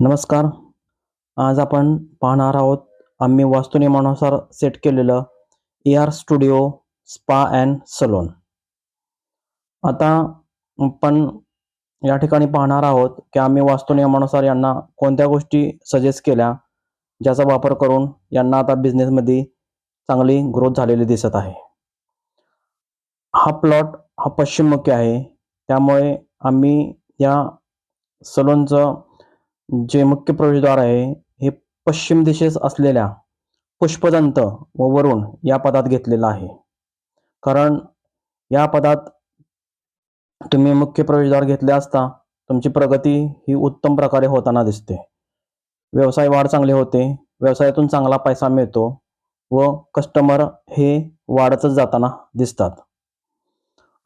नमस्कार. आज आपण पाहणार आहोत आम्ही वास्तुनियमानुसार सेट केलेलं A R studio spa and salon आता आपण या ठिकाणी पाहणार आहोत की आम्ही वास्तुनियमानुसार यांना कोणत्या गोष्टी सजेस्ट केल्या ज्याचा वापर करून यांना आता बिझनेसमध्ये चांगली ग्रोथ झालेली दिसत आहे. हा प्लॉट हा पश्चिममुखी आहे. त्यामुळे आम्ही या सलोनचं जे मुख्य प्रवेशद्वार आहे हे पश्चिम दिशेस असलेल्या पुष्पदंत व वरुण या पदात घेतलेलं आहे. कारण या पदात तुम्ही मुख्य प्रवेशद्वार घेतले असता तुमची प्रगती ही उत्तम प्रकारे होताना दिसते. व्यवसाय वाढ चांगली होते व्यवसायातून चांगला पैसा मिळतो व कस्टमर हे वाढतच जाताना दिसतात.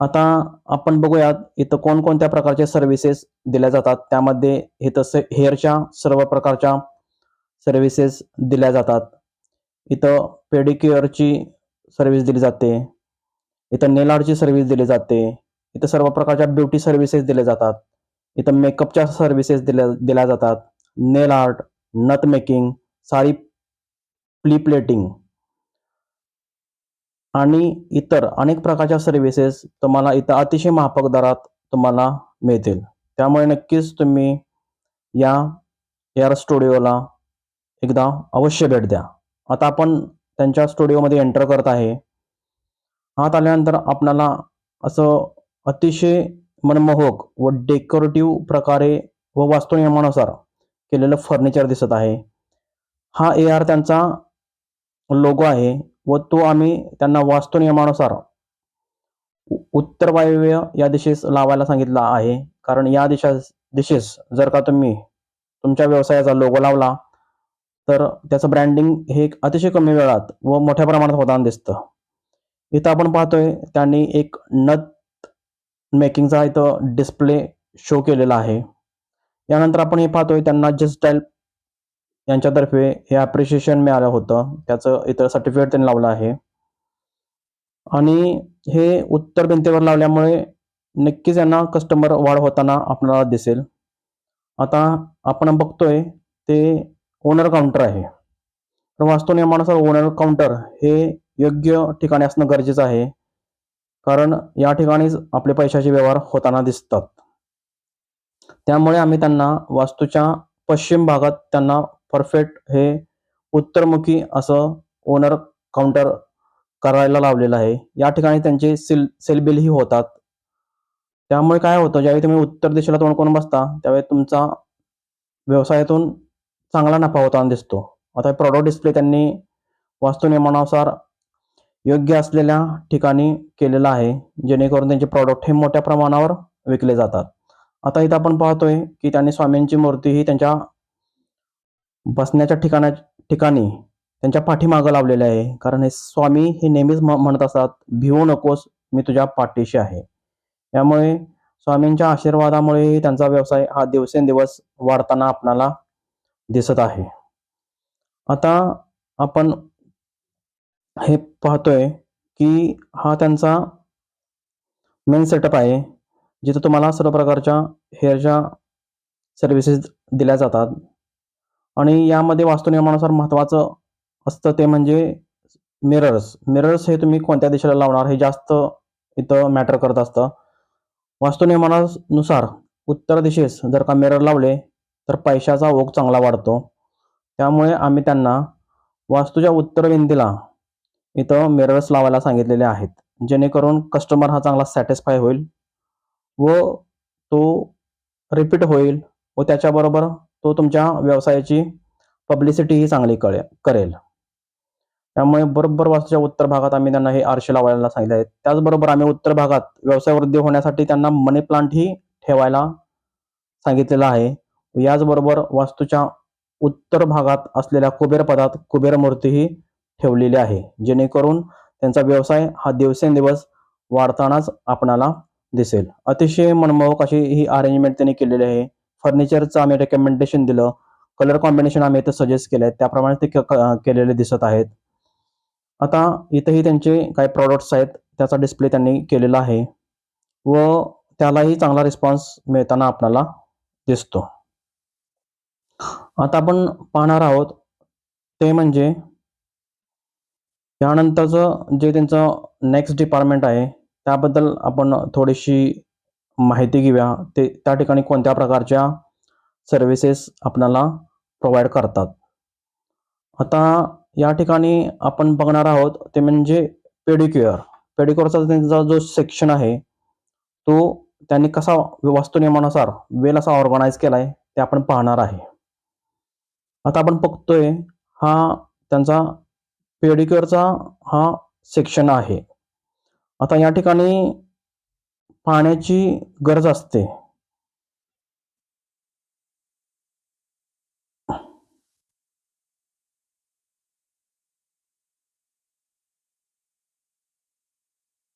आता आपण बघूयात इथं कोणकोणत्या प्रकारचे सर्व्हिसेस दिल्या जातात. त्यामध्ये इथं स हेअरच्या सर्व प्रकारच्या सर्व्हिसेस दिल्या जातात. इथं पेडिक्युअरची सर्व्हिस दिली जाते. इथं नेल आर्टची सर्व्हिस दिली जाते. इथं सर्व प्रकारच्या ब्युटी सर्व्हिसेस दिल्या जातात. इथं मेकअपच्या सर्व्हिसेस दिल्या दिल्या जातात. नेल आर्ट नथ मेकिंग सारी प्ली प्लेटिंग आणि इतर अनेक प्रकारच्या सर्व्हिसेस तुम्हाला इथं अतिशय माफक दरात तुम्हाला मिळतील. त्यामुळे नक्कीच तुम्ही या एअर स्टुडिओला एकदा अवश्य भेट द्या. आता आपण त्यांच्या स्टुडिओमध्ये एंटर करत आहे. आत आल्यानंतर आपणाला असं अतिशय मनमोहक व डेकोरेटिव्ह प्रकारे व वास्तुनियमानुसार केलेलं फर्निचर दिसत आहे. हा ए आर त्यांचा लोगो आहे. व तो आम्ही त्यांना वास्तुनियमानुसार नियमानुसार. उत्तर वायव्य या दिशेस लावायला सांगितला आहे. कारण या दिशा दिशेस जर का तुम्ही तुमच्या व्यवसायाचा लोगो लावला तर त्याचं ब्रँडिंग हे एक अतिशय कमी वेळात व मोठ्या प्रमाणात होताना दिसतं. इथं आपण पाहतोय त्यांनी एक नथ मेकिंगचा इथं डिस्प्ले शो केलेला आहे. यानंतर आपण हे पाहतोय त्यांना जस्ट स्टाईल यांच्यातर्फे हे अप्रिशिएशन मिळालं होतं. त्याचं इतर सर्टिफिकेट त्यांनी लावलं आहे. आणि हे उत्तर भिंतीवर लावल्यामुळे नक्कीच यांना कस्टमर वाढ होताना आपल्याला दिसेल. आता आपण बघतोय ते ओनर काउंटर आहे. तर वास्तुनियमानुसार ओनर काउंटर हे योग्य ठिकाणी असणं गरजेचं आहे. कारण या ठिकाणीच आपले पैशाचे व्यवहार होताना दिसतात. त्यामुळे आम्ही त्यांना वास्तूच्या पश्चिम भागात त्यांना परफेक्ट हे उत्तरमुखी असं ओनर काउंटर करायला लावलेलं आहे. या ठिकाणी त्यांचे सेल सेलबिलही होतात. त्यामुळे काय होतं ज्यावेळी तुम्ही उत्तर दिशेला तोंड करून बसता त्यावेळी तुमचा व्यवसायातून चांगला नफा होताना दिसतो. आता प्रॉडक्ट डिस्प्ले त्यांनी वास्तुनियमानुसार योग्य असलेल्या ठिकाणी केलेला आहे जेणेकरून त्यांचे प्रॉडक्ट हे मोठ्या प्रमाणावर विकले जातात. आता इथं आपण पाहतोय की त्यांनी स्वामींची मूर्ती ही त्यांच्या बसण्याच्या ठिकाणा ठिकाणी त्यांच्या पाठीमागं लावलेले आहे. कारण हे स्वामी हे नेहमीच म्हणत असतात भिवू नकोस मी तुझ्या पाठीशी आहे. त्यामुळे स्वामींच्या आशीर्वादामुळे त्यांचा व्यवसाय हा दिवसेंदिवस वाढताना आपणाला दिसत आहे. आता आपण हे पाहतोय की हा त्यांचा मेन सेटअप आहे जिथं तुम्हाला सर्व प्रकारच्या हेअरच्या सर्व्हिसेस दिल्या जातात. आणि यामध्ये वास्तुनियमानुसार महत्त्वाचं असतं ते म्हणजे मिरर्स मिरर्स हे तुम्ही कोणत्या दिशेला लावणार हे जास्त इथं मॅटर करत असतं. वास्तुनियमानुसार उत्तर दिशेस जर का मिरर लावले तर पैशाचा ओघ चांगला वाढतो. त्यामुळे आम्ही त्यांना वास्तूच्या उत्तर बिंदीला इथं मिरर्स लावायला सांगितलेले आहेत. जेणेकरून कस्टमर हा चांगला सॅटिस्फाय होईल व तो रिपीट होईल व त्याच्याबरोबर तो तुमच्या व्यवसायाची पब्लिसिटीही चांगली कळे करेल. त्यामुळे बरोबर वास्तूच्या उत्तर भागात आम्ही त्यांना हे आरशे लावायला सांगितले आहेत त्याचबरोबर आम्ही उत्तर भागात व्यवसाय वृद्धी होण्यासाठी त्यांना मनी प्लांटही ठेवायला सांगितलेलं आहे. याचबरोबर वास्तूच्या उत्तर भागात असलेल्या कुबेर पदात कुबेर मूर्तीही ठेवलेली आहे. जेणेकरून त्यांचा व्यवसाय हा दिवसेंदिवस वाढतानाच आपणाला दिसेल. अतिशय मनमोहक अशी ही अरेंजमेंट त्यांनी केलेली आहे. फर्निचरचं आम्ही रेकमेंडेशन दिलं. कलर कॉम्बिनेशन आम्ही इथं सजेस्ट केले आहे त्याप्रमाणे ते क- केलेले दिसत आहेत. आता इथंही त्यांचे काही प्रॉडक्ट्स आहेत. त्याचा डिस्प्ले त्यांनी केलेला आहे. व त्यालाही चांगला रिस्पॉन्स मिळताना आपल्याला दिसतो. आता आपण पाहणार आहोत ते म्हणजे यानंतरचं जे त्यांचं नेक्स्ट डिपार्टमेंट आहे त्याबद्दल आपण थोडीशी माहिती घेऊया. ते त्या ठिकाणी कोणत्या प्रकारच्या सर्व्हिसेस आपल्याला प्रोव्हाइड करतात? आता या ठिकाणी आपण बघणार आहोत ते म्हणजे पेडिक्युअर पेडिक्युअरचा त्यांचा जो सेक्शन आहे तो त्यांनी कसा वास्तुनियमानुसार वेल असा ऑर्गनाईज केला आहे ते आपण पाहणार आहे. आता आपण बघतोय हा त्यांचा पेडिक्युअरचा हा सेक्शन आहे. आता या ठिकाणी पाण्याची गरज असते.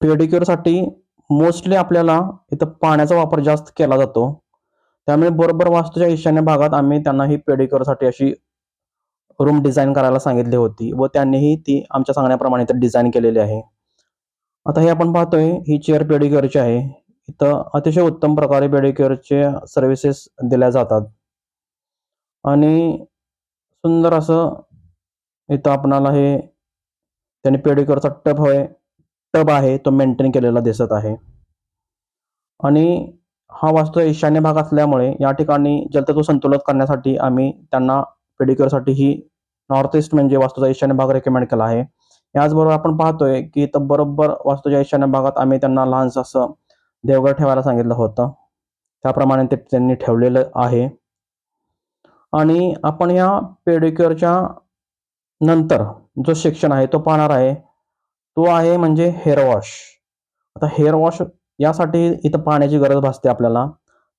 पेडिक्युअरसाठी मोस्टली आपल्याला इथं पाण्याचा वापर जास्त केला जातो. त्यामुळे बरोबर वास्तूच्या ईशान्य भागात आम्ही त्यांना ही पेडिक्युअरसाठी अशी रूम डिझाईन करायला सांगितली होती व त्यांनीही ती आमच्या सांगण्याप्रमाणे इथं डिझाईन केलेली आहे. आता हे आपण पाहतोय ही चेअर पेडिक्युअरची आहे. इथं अतिशय उत्तम प्रकारे पेडिक्युअरचे सर्व्हिसेस दिल्या जातात. आणि सुंदर असं इथं आपणाला हे त्यांनी पेडिक्युअरचा टब होय टब आहे तो मेंटेन केलेला दिसत आहे. आणि हा वास्तू ईशान्य भाग असल्यामुळे या ठिकाणी जलतत्व संतुलित करण्यासाठी आम्ही त्यांना पेडिक्युअरसाठी ही नॉर्थ ईस्ट म्हणजे वास्तूचा ईशान्य भाग रेकमेंड केला आहे. याचबरोबर आपण पाहतोय की इथं बरोबर वास्तूच्या ईशान्य भागात आम्ही त्यांना लहानसं असं देवघर ठेवायला सांगितलं होतं. त्याप्रमाणे ते त्यांनी ठेवलेलं आहे. आणि आपण या पेडिक्युअरच्या नंतर जो सेक्शन आहे तो पाहणार आहे. तो आहे म्हणजे हेअर वॉश आता हेअर वॉश यासाठी इथं पाण्याची गरज भासते आपल्याला.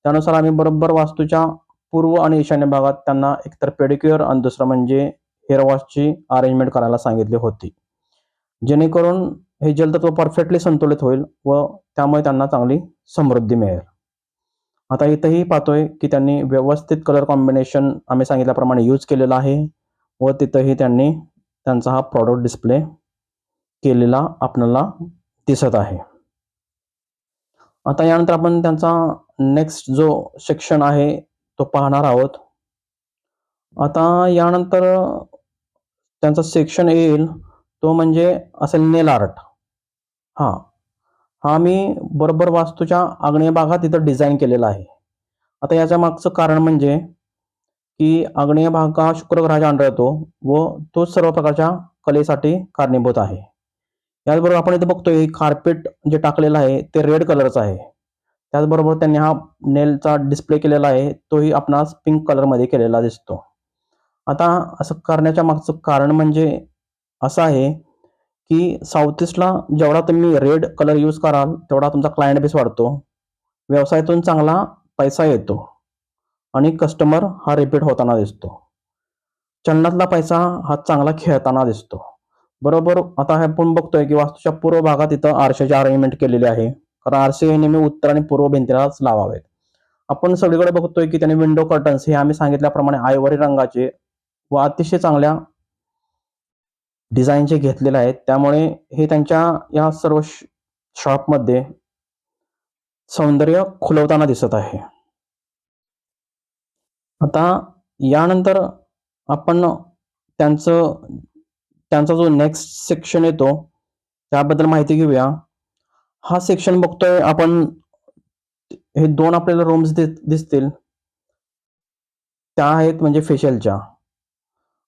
त्यानुसार आम्ही बरोबर वास्तूच्या पूर्व आणि ईशान्य भागात त्यांना एकतर पेडिक्युअर आणि दुसरं म्हणजे हेअर वॉशची अरेंजमेंट करायला सांगितली होती. जेणेकरून हे जलतत्व परफेक्टली संतुलित होईल व त्यामुळे त्यांना चांगली समृद्धी मिळेल. आता इथंही पाहतोय की त्यांनी व्यवस्थित कलर कॉम्बिनेशन आम्ही सांगितल्याप्रमाणे यूज केलेला आहे व तिथंही त्यांनी त्यांचा हा प्रॉडक्ट डिस्प्ले केलेला आपल्याला दिसत आहे. आता यानंतर आपण त्यांचा नेक्स्ट जो सेक्शन आहे तो पाहणार आहोत. आता यानंतर त्यांचा सेक्शन येईल तो म्हणजे असेल नेल आर्ट हां. हा मी बरोबर वास्तूच्या आग्नेय भागात इथं डिझाईन केलेला आहे. आता याच्या मागचं कारण म्हणजे की आग्नेय भाग हा शुक्रग्रहाच्या अंडर येतो व तो सर्व प्रकारच्या कलेसाठी कारणीभूत आहे. याचबरोबर आपण इथे बघतोय कार्पेट जे टाकलेलं आहे ते रेड कलरचं आहे. त्याचबरोबर त्यांनी हा नेलचा डिस्प्ले केलेला आहे तोही आपणास पिंक कलरमध्ये केलेला दिसतो. आता असं करण्याच्या मागचं कारण म्हणजे असं आहे की साऊथ ईस्टला जेवढा तुम्ही रेड कलर यूज कराल तेवढा तुमचा क्लायंट बेस वाढतो. व्यवसायातून चांगला पैसा येतो आणि कस्टमर हा रिपीट होताना दिसतो. चलनातला पैसा हा चांगला खेळताना दिसतो. बरोबर आता हे आपण बघतोय की वास्तूच्या पूर्व भागात इथं आरशाचे अरेंजमेंट केलेली आहे. कारण आरसे हे नेहमी उत्तर आणि पूर्व भिंतीलाच लावावेत. आपण सगळीकडे बघतोय की त्याने विंडो कर्टन्स हे आम्ही सांगितल्याप्रमाणे आयवरी रंगाचे व अतिशय चांगल्या डिझाईनचे घेतलेले आहेत त्यामुळे हे त्यांच्या या सर्व शॉपमध्ये सौंदर्य खुलवताना दिसत आहे. आता यानंतर आपण त्यांचं त्यांचा जो नेक्स्ट सेक्शन येतो त्याबद्दल माहिती घेऊया. हा सेक्शन बघतोय आपण हे दोन आपल्याला रूम्स दिसतील. त्या आहेत म्हणजे फेशियलच्या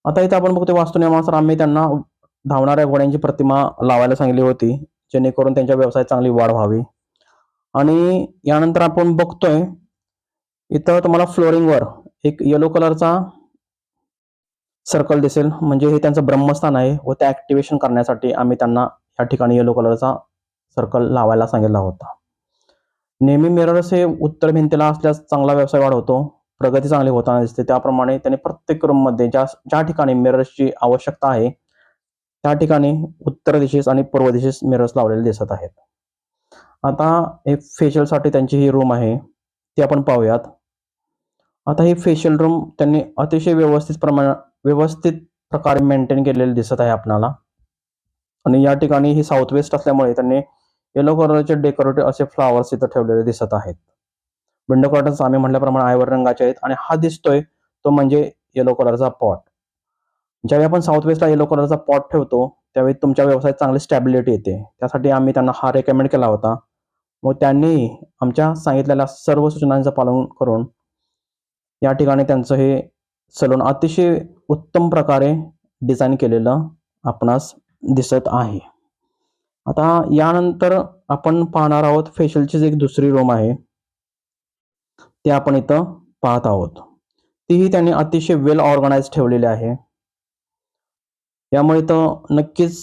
आता इथे आपण बघतोय वास्तुनियमानुसार आम्ही त्यांना धावणाऱ्या घोड्यांची प्रतिमा लावायला सांगितली होती जेणेकरून त्यांच्या व्यवसायात चांगली वाढ व्हावी. आणि यानंतर आपण बघतोय इथं तुम्हाला फ्लोरिंगवर एक येलो कलरचा सर्कल दिसेल. म्हणजे हे त्यांचं ब्रह्मस्थान आहे व ते ऍक्टिव्हेशन करण्यासाठी आम्ही त्यांना या ठिकाणी येलो कलरचा सर्कल लावायला सांगितला होता. नेहमी मिरर्स हे उत्तर भिंतीला असल्यास चांगला व्यवसाय वाढवतो. प्रगती चांगली होताना दिसते. त्याप्रमाणे त्यांनी प्रत्येक रूममध्ये ज्या ज्या ठिकाणी मिरर्सची आवश्यकता आहे त्या ठिकाणी उत्तर दिशेस आणि पूर्व दिशेस मिरर्स लावलेले दिसत आहेत. आता हे फेशियलसाठी त्यांची ही रूम आहे. ती आपण पाहूयात. आता ही फेशियल रूम त्यांनी अतिशय व्यवस्थित प्रमाण व्यवस्थित प्रकारे मेंटेन केलेले दिसत आहे आपणाला. आणि या ठिकाणी ही साऊथ वेस्ट असल्यामुळे त्यांनी येलो कलरचे डेकोरेटिव्ह असे फ्लावर्स इथं ठेवलेले दिसत आहेत. विंडो कर्टन्स आम्ही म्हटल्याप्रमाणे आयवर रंगाचे आहेत आणि हा दिसतोय तो म्हणजे येलो कलरचा पॉट ज्यावेळी आपण साऊथ वेस्टला येलो कलरचा पॉट ठेवतो त्यावेळी तुमच्या व्यवसायात चांगली स्टॅबिलिटी येते. त्यासाठी आम्ही त्यांना हा रेकमेंड केला होता. मग त्यांनी आमच्या सांगितलेल्या सर्व सूचनांचं पालन करून या ठिकाणी त्यांचं हे सलून अतिशय उत्तम प्रकारे डिझाईन केलेलं आपणास दिसत आहे. आता यानंतर आपण पाहणार आहोत फेशियलचीच एक दुसरी रूम आहे ते आपण इथं पाहत आहोत. तीही त्यांनी अतिशय वेल ऑर्गनाइज ठेवलेली आहे. यामुळे तर नक्कीच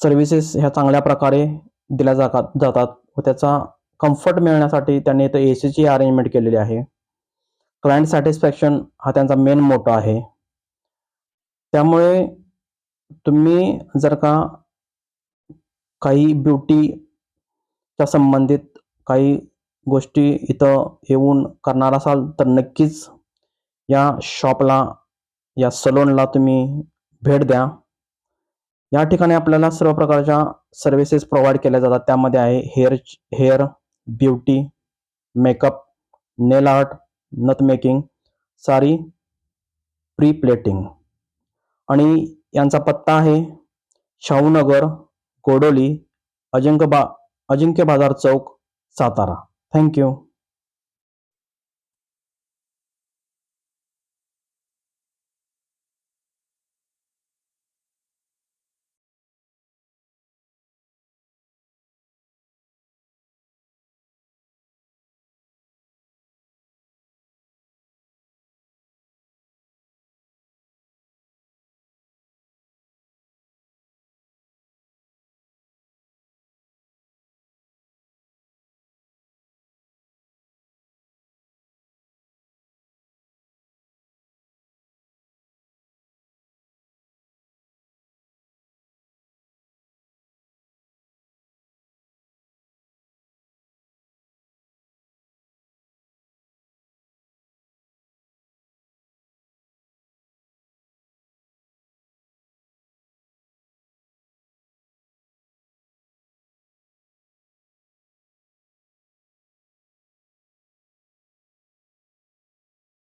सर्व्हिसेस ह्या चांगल्या प्रकारे दिल्या जातात जातात व त्याचा कम्फर्ट मिळण्यासाठी त्यांनी इथं ए सीची अरेंजमेंट केलेली आहे. क्लायंट सॅटिस्फॅक्शन हा त्यांचा मेन मोठा आहे. त्यामुळे तुम्ही जर का काही ब्युटीच्या संबंधित काही गोष्टी इथं येऊन करणार असाल तर नक्कीच या शॉपला या सलोनला तुम्ही भेट द्या. या ठिकाणी आपल्याला सर्व प्रकारच्या सर्व्हिसेस प्रोव्हाइड केल्या जातात. त्यामध्ये आहे hair hair beauty makeup nail art नथ मेकिंग सारी प्री प्लेटिंग आणि यांचा पत्ता आहे शाहूनगर कोडोली अजिंक्य बा अजिंक्य बाजार चौक सातारा. Thank you.